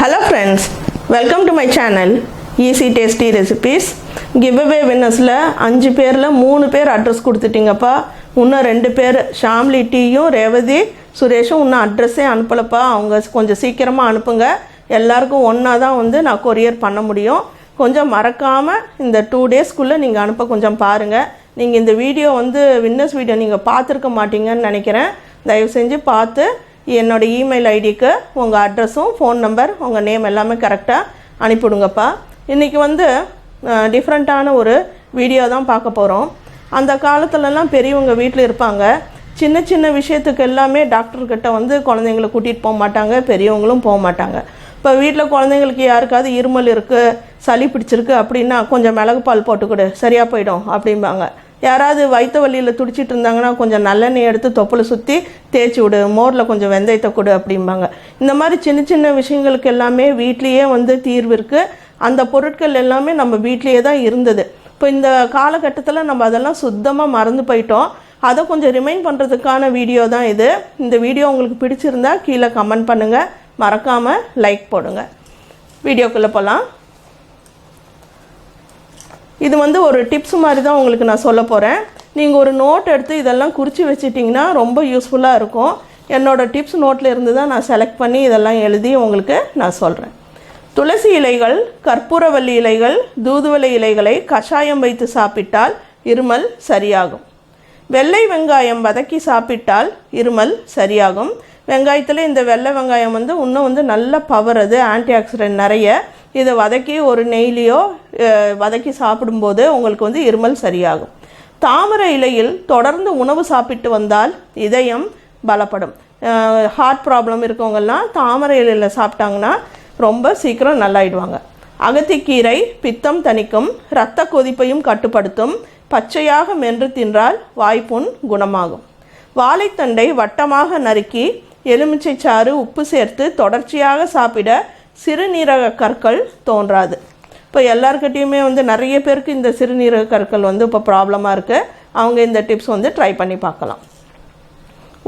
Hello friends welcome to my channel easy tasty recipes giveaway வின்னர்ஸில் அஞ்சு பேரில் மூணு பேர் அட்ரஸ் கொடுத்துட்டிங்கப்பா. இன்னும் ரெண்டு பேர் ஷாம்லி டீயும் ரேவதி சுரேஷும் இன்னும் அட்ரஸே அனுப்பலப்பா. அவங்க கொஞ்சம் சீக்கிரமாக அனுப்புங்க. எல்லாருக்கும் ஒன்றா தான் வந்து நான் கொரியர் பண்ண முடியும். கொஞ்சம் மறக்காமல் இந்த டூ டேஸ்க்குள்ளே நீங்கள் அனுப்ப கொஞ்சம் பாருங்கள் நீங்கள் இந்த வீடியோ வந்து வின்னர்ஸ் வீடியோ நீங்கள் பார்த்துருக்க மாட்டீங்கன்னு நினைக்கிறேன். தயவு செஞ்சு பார்த்து என்னோட இமெயில் ஐடிக்கு உங்கள் அட்ரஸும் ஃபோன் நம்பர் உங்கள் நேம் எல்லாமே கரெக்டாக அனுப்பிவிடுங்கப்பா. இன்றைக்கி வந்து டிஃப்ரெண்ட்டான ஒரு வீடியோ தான் பார்க்க போகிறோம் அந்த காலத்துலலாம் பெரியவங்க வீட்டில் இருப்பாங்க. சின்ன சின்ன விஷயத்துக்கு எல்லாமே டாக்டர்கிட்ட வந்து குழந்தைங்கள கூட்டிகிட்டு போக மாட்டாங்க பெரியவங்களும் போக மாட்டாங்க. இப்போ வீட்டில் குழந்தைங்களுக்கு யாருக்காவது இருமல் இருக்குது சளி பிடிச்சிருக்கு அப்படின்னா கொஞ்சம் மிளகு பால் போட்டு கொடு சரியாக போயிடும் அப்படிம்பாங்க. யாராவது வயிற்று வலியில் துடிச்சிட்டு இருந்தாங்கன்னா கொஞ்சம் நல்லெண்ணெய் எடுத்து தொப்பில் சுற்றி தேய்ச்சி விடு. மோரில் கொஞ்சம் வெந்தயத்தை கொடு அப்படிம்பாங்க. இந்த மாதிரி சின்ன சின்ன விஷயங்களுக்கு எல்லாமே வீட்லேயே வந்து தீர்வு இருக்குது அந்த பொருட்கள் எல்லாமே நம்ம வீட்லேயே தான் இருந்தது. இப்போ இந்த காலகட்டத்தில் நம்ம அதெல்லாம் சுத்தமாக மறந்து போயிட்டோம். அதை கொஞ்சம் ரிமைண்ட் பண்ணுறதுக்கான வீடியோ தான் இது. இந்த வீடியோ உங்களுக்கு பிடிச்சிருந்தா கீழே கமெண்ட் பண்ணுங்கள் மறக்காமல் லைக் போடுங்க. வீடியோக்குள்ளே போகலாம் இது வந்து ஒரு டிப்ஸ் மாதிரி தான் உங்களுக்கு நான் சொல்ல போகிறேன் நீங்கள் ஒரு நோட் எடுத்து இதெல்லாம் குறித்து வச்சிட்டிங்கன்னா ரொம்ப யூஸ்ஃபுல்லாக இருக்கும். என்னோட டிப்ஸ் நோட்டில் இருந்து தான் நான் செலக்ட் பண்ணி இதெல்லாம் எழுதி உங்களுக்கு நான் சொல்கிறேன் துளசி இலைகள் கற்பூரவல்லி இலைகள் தூதுவளை இலைகளை கஷாயம் வைத்து சாப்பிட்டால் இருமல் சரியாகும். வெள்ளை வெங்காயம் வதக்கி சாப்பிட்டால் இருமல் சரியாகும். வெங்காயத்தில் இந்த வெள்ளை வெங்காயம் வந்து இன்னும் வந்து நல்ல பவர் அது ஆன்டி ஆக்சிடென்ட் நிறைய. இதை வதக்கி ஒரு நெய்லியோ வதக்கி சாப்பிடும்போது உங்களுக்கு வந்து இருமல் சரியாகும். தாமரை இலையில் தொடர்ந்து உணவு சாப்பிட்டு வந்தால் இதயம் பலப்படும். ஹார்ட் ப்ராப்ளம் இருக்கவங்கெல்லாம் தாமரை இலையில் சாப்பிட்டாங்கன்னா ரொம்ப சீக்கிரம் நல்லாயிடுவாங்க. அகத்திக்கீரை பித்தம் தணிக்கும் இரத்த கொதிப்பையும் கட்டுப்படுத்தும் பச்சையாக மென்று தின்றால் வாய்ப்புண் குணமாகும். வாழைத்தண்டை வட்டமாக நறுக்கி எலுமிச்சை சாறு உப்பு சேர்த்து தொடர்ச்சியாக சாப்பிட சிறுநீரக கற்கள் தோன்றாது. இப்போ எல்லாருக்கிட்டேயுமே வந்து நிறைய பேருக்கு இந்த சிறுநீரக கற்கள் வந்து இப்போ ப்ராப்ளமாக இருக்குது அவங்க இந்த டிப்ஸ் வந்து ட்ரை பண்ணி பார்க்கலாம்.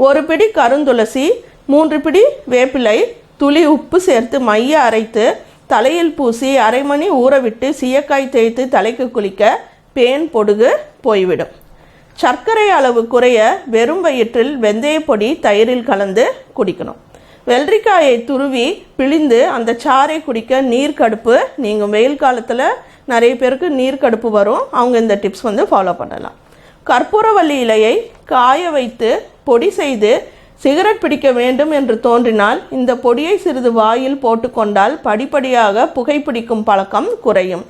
ஒரு பிடி கருந்துளசி மூன்று பிடி வேப்பிலை துளி உப்பு சேர்த்து மைய அரைத்து தலையில் பூசி அரை மணி ஊறவிட்டு சீயக்காய் தேய்த்து தலைக்கு குளிக்க பேன் பொடுகு போய்விடும். சர்க்கரை அளவு குறைய வெறும் வயிற்றில் வெந்தயப்பொடி தயிரில் கலந்து குடிக்கணும். வெள்ளரிக்காயை துருவி பிழிந்து அந்த சாறை குடிக்க நீர் கடுப்பு நீங்கள் வெயில் காலத்தில் நிறைய பேருக்கு நீர் கடுப்பு வரும். அவங்க இந்த டிப்ஸ் வந்து ஃபாலோ பண்ணலாம். கற்பூரவல்லி இலையை காய வைத்து பொடி செய்து சிகரெட் பிடிக்க வேண்டும் என்று தோன்றினால் இந்த பொடியை சிறிது வாயில் போட்டுக்கொண்டால் படிப்படியாக புகைப்பிடிக்கும் பழக்கம் குறையும்.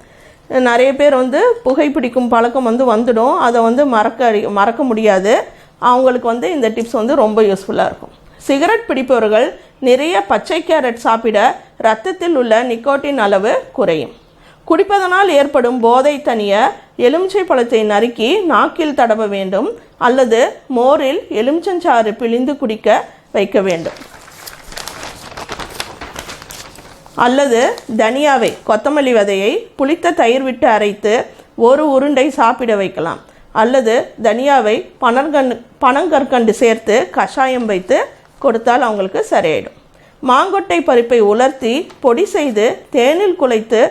நிறைய பேர் வந்து புகைப்பிடிக்கும் பழக்கம் வந்து வந்துடும். அதை வந்து மறக்க மறக்க முடியாது. அவங்களுக்கு வந்து இந்த டிப்ஸ் வந்து ரொம்ப யூஸ்ஃபுல்லாக இருக்கும். சிகரெட் பிடிப்பவர்கள் நிறைய பச்சை கேரட் சாப்பிட இரத்தத்தில் உள்ள நிக்கோட்டின் அளவு குறையும். குடிப்பதனால் ஏற்படும் போதை தனிய எலுமிச்சை பழத்தை நறுக்கி நாக்கில் தடவ வேண்டும் அல்லது மோரில் எலுமிச்சஞ்சாறு பிழிந்து குடிக்க வைக்க வேண்டும். அல்லது தனியாவை கொத்தமல்லி விதையை புளித்த தயிர் விட்டு அரைத்து ஒரு உருண்டை சாப்பிட வைக்கலாம். அல்லது தனியாவை பனங்கண் பனங்கற்கண்டு சேர்த்து கஷாயம் வைத்து கொடுத்தால் அவங்களுக்கு சரியாயிடும். மாங்கொட்டை பருப்பை உலர்த்தி பொடி செய்து தேனில் குலைத்து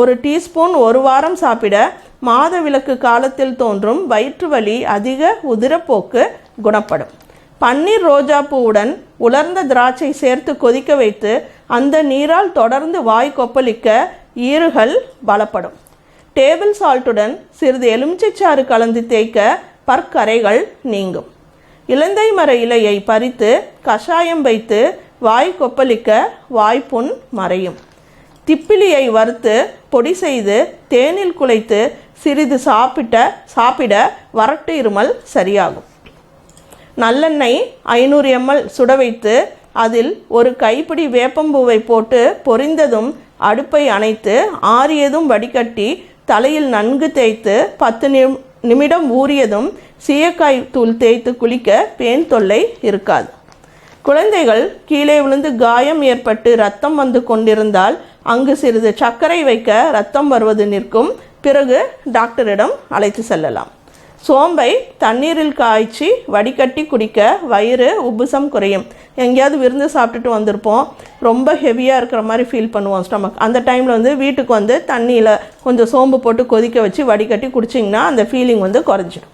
ஒரு டீஸ்பூன் ஒரு வாரம் சாப்பிட மாதவிலக்கு காலத்தில் தோன்றும் வயிற்று வலி அதிக உதிரப்போக்கு குணப்படும். பன்னீர் ரோஜா பூவுடன் உலர்ந்த திராட்சை சேர்த்து கொதிக்க வைத்து அந்த நீரால் தொடர்ந்து வாய் கொப்பளிக்க ஈறுகள் பலப்படும். டேபிள் சால்ட்டுடன் சிறிது எலுமிச்சைச்சாறு கலந்து தேய்க்க பற்கரைகள் நீங்கும். இலந்தை மர இலையை பறித்து கஷாயம் வைத்து வாய் கொப்பளிக்க வாய்ப்புண் மறையும். திப்பிலியை வறுத்து பொடி செய்து தேனில் குலைத்து சிறிது சாப்பிட்ட சாப்பிட வறட்டு இருமல் சரியாகும். நல்லெண்ணெய் ஐநூறு எம்எல் சுட வைத்து அதில் ஒரு கைப்பிடி வேப்பம்பூவை போட்டு பொரிந்ததும் அடுப்பை அணைத்து ஆறியதும் வடிகட்டி தலையில் நன்கு தேய்த்து பத்து நிம் நிமிடம் ஊறியதும் சீயக்காய் தூள் தேய்த்து குளிக்க பேன் தொல்லை இருக்காது. குழந்தைகள் கீழே விழுந்து காயம் ஏற்பட்டு ரத்தம் வந்து கொண்டிருந்தால் அங்கு சிறிது சர்க்கரை வைக்க ரத்தம் வருவது நிற்கும். பிறகு டாக்டரிடம் அழைத்து செல்லலாம். சோம்பை தண்ணீரில் காய்ச்சி வடிகட்டி குடிக்க வயிறு உபுசம் குறையும். எங்கேயாவது விருந்து சாப்பிட்டுட்டு வந்திருப்போம். ரொம்ப ஹெவியாக இருக்கிற மாதிரி ஃபீல் பண்ணுவோம் ஸ்டமக் அந்த டைமில் வந்து வீட்டுக்கு வந்து தண்ணியில் கொஞ்சம் சோம்பு போட்டு கொதிக்க வச்சு வடிகட்டி குடிச்சிங்கன்னா அந்த ஃபீலிங் வந்து குறைஞ்சிடும்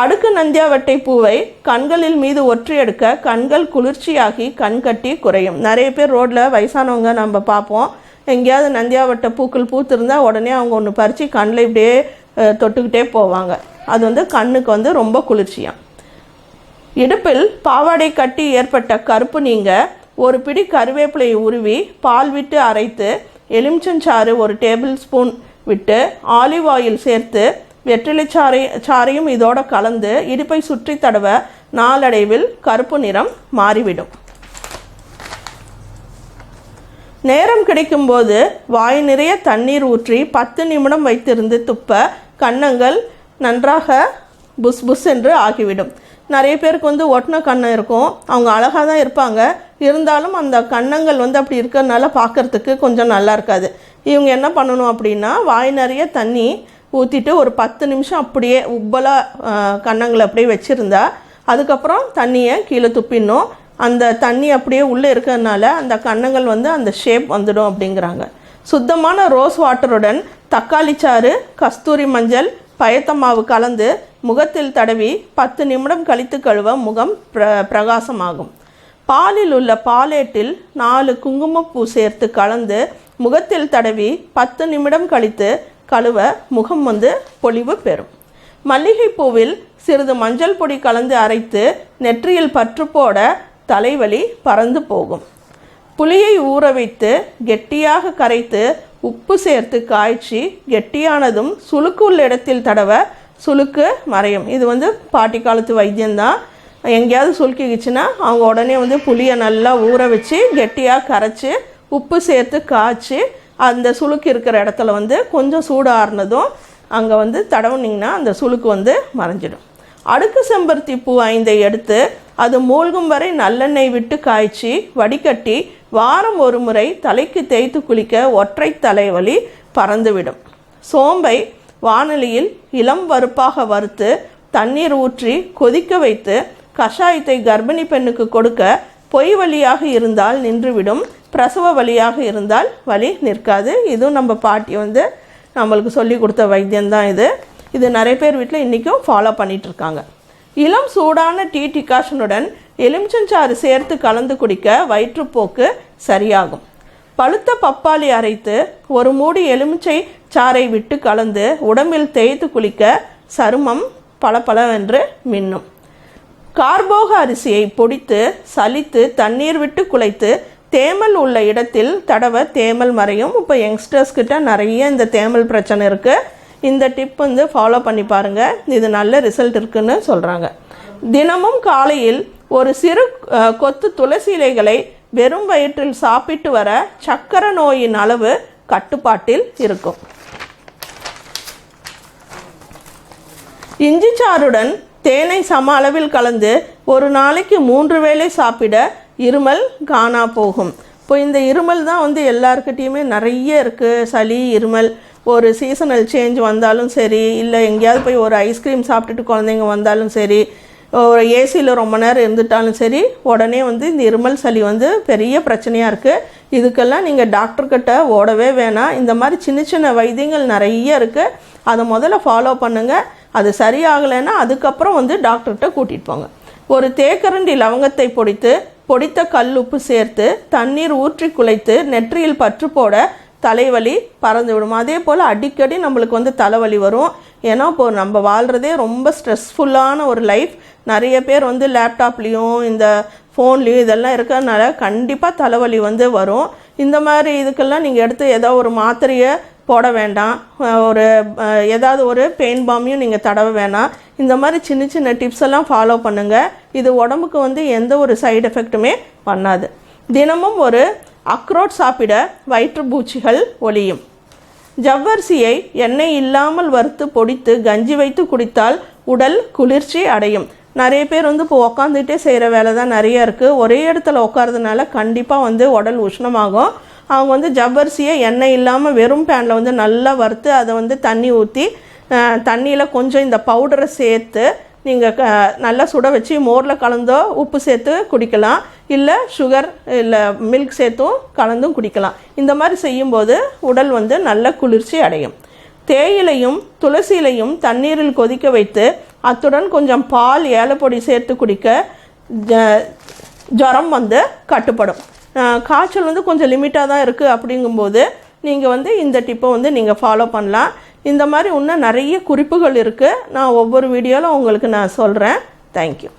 அடுக்கு நந்தியாவட்டை பூவை கண்களில் மீது ஒற்றி எடுக்க கண்கள் குளிர்ச்சியாகி கண் கட்டி குறையும். நிறைய பேர் ரோட்டில் வயசானவங்க நம்ம பார்ப்போம். எங்கேயாவது நந்தியாவட்டை பூக்கள் பூத்திருந்தால் உடனே அவங்க ஒன்று பறித்து கண்ணில் இப்படியே தொட்டுக்கிட்டே போவாங்க. அது வந்து கண்ணுக்கு வந்து ரொம்ப குளிர்ச்சியாக இடுப்பில் பாவாடை கட்டி ஏற்பட்ட கருப்பு நீங்க ஒரு பிடி கருவேப்பிலையை உருவி பால் விட்டு அரைத்து எலுமிச்சஞ்சாறு ஒரு டேபிள் ஸ்பூன் விட்டு ஆலிவ் ஆயில் சேர்த்து வெற்றிலை சாறை சாறையும் இதோட கலந்து இடுப்பை சுற்றி தடவ நாளடைவில் கருப்பு நிறம் மாறிவிடும். நேரம் கிடைக்கும்போது வாய் நிறைய தண்ணீர் ஊற்றி பத்து நிமிடம் வைத்திருந்து துப்ப கன்னங்கள் நன்றாக புஸ் புஸ் என்று ஆகிவிடும். நிறைய பேருக்கு வந்து ஒட்டின கண்ணம் இருக்கும். அவங்க அழகாக தான் இருப்பாங்க. இருந்தாலும் அந்த கன்னங்கள் வந்து அப்படி இருக்கிறதுனால பார்க்கறதுக்கு கொஞ்சம் நல்லா இருக்காது. இவங்க என்ன பண்ணணும் அப்படின்னா வாய் நிறைய தண்ணி ஊற்றிட்டு ஒரு பத்து நிமிஷம் அப்படியே உப்பலாக கண்ணங்களை அப்படியே வச்சுருந்தா அதுக்கப்புறம் தண்ணியை கீழே துப்பிடணும். அந்த தண்ணி அப்படியே உள்ளே இருக்கிறதுனால அந்த கன்னங்கள் வந்து அந்த ஷேப் வந்துடும் அப்படிங்கிறாங்க. சுத்தமான ரோஸ் வாட்டருடன் தக்காளி சாறு கஸ்தூரி மஞ்சள் பயத்த மாவு கலந்து முகத்தில் தடவி பத்து நிமிடம் கழித்து கழுவ முகம் பிர பிரகாசமாகும். பாலில் உள்ள பாலேட்டில் நாலு குங்குமப்பூ சேர்த்து கலந்து முகத்தில் தடவி பத்து நிமிடம் கழித்து கழுவ முகம் வந்து பொலிவு பெறும். மல்லிகைப்பூவில் சிறிது மஞ்சள் பொடி கலந்து அரைத்து நெற்றியில் பற்று போட தலைவலி பறந்து போகும். புளியை ஊற வைத்து கெட்டியாக கரைத்து உப்பு சேர்த்து காய்ச்சி கெட்டியானதும் சுளுக்கு உள்ள இடத்தில் தடவ சுளுக்கு மறையும். இது வந்து பாட்டி காலத்து வைத்தியம்தான். எங்கேயாவது சுளுக்கிக்குச்சுன்னா அவங்க உடனே வந்து புளியை நல்லா ஊற வச்சு கெட்டியாக கரைச்சி உப்பு சேர்த்து காய்ச்சி அந்த சுளுக்கு இருக்கிற இடத்துல வந்து கொஞ்சம் சூடு ஆறுனதும் அங்கே வந்து தடவுனீங்கன்னா அந்த சுளுக்கு வந்து மறைஞ்சிடும். அடுக்கு செம்பருத்தி பூ ஐந்தை எடுத்து அது மூழ்கும் வரை நல்லெண்ணெய் விட்டு காய்ச்சி வடிகட்டி வாரம் ஒரு முறை தலைக்கு தேய்த்து குளிக்க ஒற்றை தலைவலி பறந்துவிடும். சோம்பை வானொலியில் இளம் வறுப்பாக வறுத்து தண்ணீர் ஊற்றி கொதிக்க வைத்து கஷாயத்தை கர்ப்பிணி பெண்ணுக்கு கொடுக்க பொய் வழியாக இருந்தால் நின்றுவிடும். பிரசவ வழியாக இருந்தால் வலி நிற்காது. இதுவும் நம்ம பாட்டி வந்து நம்மளுக்கு சொல்லி கொடுத்த வைத்தியம்தான் இது. இது நிறைய பேர் வீட்டில் இன்றைக்கும் ஃபாலோ பண்ணிகிட்ருக்காங்க இருக்காங்க. இளம் சூடான டீ டிகாஷனுடன் எலுமிச்சஞ்சாறு சேர்த்து கலந்து குடிக்க வயிற்றுப்போக்கு சரியாகும். பழுத்த பப்பாளி அரைத்து ஒரு மூடி எலுமிச்சை சாறை விட்டு கலந்து உடம்பில் தேய்த்து குளிக்க சருமம் பளபளவென்று மின்னும். கார்போக அரிசியை பொடித்து சலித்து தண்ணீர் விட்டு குலைத்து தேமல் உள்ள இடத்தில் தடவ தேமல் மறையும். இப்போ யங்ஸ்டர்ஸ் கிட்ட நிறைய இந்த தேமல் பிரச்சனை இருக்குது இந்த டிப் வந்து ஃபாலோ பண்ணி பாருங்கள் இது நல்ல ரிசல்ட் இருக்குன்னு சொல்கிறாங்க தினமும் காலையில் ஒரு சிறு கொத்து துளசி இலைகளை வெறும் வயிற்றில் சாப்பிட்டு வர சக்கர நோயின் அளவு கட்டுப்பாட்டில் இருக்கும். இஞ்சி சாறுடன் தேனை சம அளவில் கலந்து ஒரு நாளைக்கு மூன்று வேளை சாப்பிட இருமல் காணா போகும். இப்போ இந்த இருமல் தான் வந்து எல்லாருக்கிட்டேயுமே நிறைய இருக்குது சளி இருமல் ஒரு சீசனல் சேஞ்ச் வந்தாலும் சரி இல்லை எங்கேயாவது போய் ஒரு ஐஸ்கிரீம் சாப்பிட்டுட்டு குழந்தைங்க வந்தாலும் சரி ஒரு ஏசியில் ரொம்ப நேரம் இருந்துட்டாலும் சரி உடனே வந்து இந்த இருமல் சளி வந்து பெரிய பிரச்சனையாக இருக்குது இதுக்கெல்லாம் நீங்கள் டாக்டர்கிட்ட ஓடவே வேணாம். இந்த மாதிரி சின்ன சின்ன வைத்தியங்கள் நிறைய இருக்குது அதை முதல்ல ஃபாலோ பண்ணுங்கள் அது சரியாகலைன்னா அதுக்கப்புறம் வந்து டாக்டர்கிட்ட கூட்டிகிட்டு போங்க. ஒரு தேக்கரண்டி லவங்கத்தை பொடித்து பொடித்த கல் உப்பு சேர்த்து தண்ணீர் ஊற்றி குலைத்து நெற்றியில் பற்று போட தலைவலி பறந்து விடும். அதே போல் அடிக்கடி நம்மளுக்கு வந்து தலைவலி வரும். ஏன்னா இப்போ நம்ம வாழ்கிறதே ரொம்ப ஸ்ட்ரெஸ்ஃபுல்லான ஒரு லைஃப் நிறைய பேர் வந்து லேப்டாப்லேயும் இந்த ஃபோன்லேயும் இதெல்லாம் இருக்கிறதுனால கண்டிப்பாக தலைவலி வந்து வரும். இந்த மாதிரி இதுக்கெல்லாம் நீங்கள் எடுத்து ஏதோ ஒரு மாத்திரையை போட வேண்டாம். ஒரு ஏதாவது ஒரு பெயின் பாமையும் நீங்கள் தடவ வேணாம். இந்த மாதிரி சின்ன சின்ன டிப்ஸ் எல்லாம் ஃபாலோ பண்ணுங்கள் இது உடம்புக்கு வந்து எந்த ஒரு சைடு எஃபெக்ட்டுமே பண்ணாது. தினமும் ஒரு அக்ரோட் சாப்பிட வயிற்றுப்பூச்சிகள் ஒளியும் ஜவ்வரிசியை எண்ணெய் இல்லாமல் வறுத்து பொடித்து கஞ்சி வைத்து குடித்தால் உடல் குளிர்ச்சி அடையும். நிறைய பேர் வந்து இப்போ உக்காந்துட்டே செய்கிற வேலை தான் நிறைய இருக்குது ஒரே இடத்துல உட்காரதுனால கண்டிப்பாக வந்து உடல் உஷ்ணமாகும். அவங்க வந்து ஜவ்வரிசியை எண்ணெய் இல்லாமல் வெறும் பேனில் வந்து நல்லா வறுத்து அதை வந்து தண்ணி ஊற்றி தண்ணியில் கொஞ்சம் இந்த பவுடரை சேர்த்து நீங்கள் க நல்லா சுட வச்சு மோரில் கலந்தோ உப்பு சேர்த்து குடிக்கலாம். இல்லை சுகர் இல்லை மில்க் சேர்த்தும் கலந்தும் குடிக்கலாம். இந்த மாதிரி செய்யும்போது உடல் வந்து நல்ல குளிர்ச்சி அடையும். தேயிலையும் துளசியிலையும் தண்ணீரில் கொதிக்க வைத்து அத்துடன் கொஞ்சம் பால் ஏலப்பொடி சேர்த்து குடிக்க ஜ- ஜுரம் வந்து கட்டுப்படும். காய்ச்சல் வந்து கொஞ்சம் லிமிட்டாக தான் இருக்குது அப்படிங்கும்போது நீங்கள் வந்து இந்த டிப்பை வந்து நீங்கள் ஃபாலோ பண்ணலாம். இந்த மாதிரி இன்னும் நிறைய குறிப்புகள் இருக்குது நான் ஒவ்வொரு வீடியோவில் உங்களுக்கு நான் சொல்கிறேன் தேங்க்யூ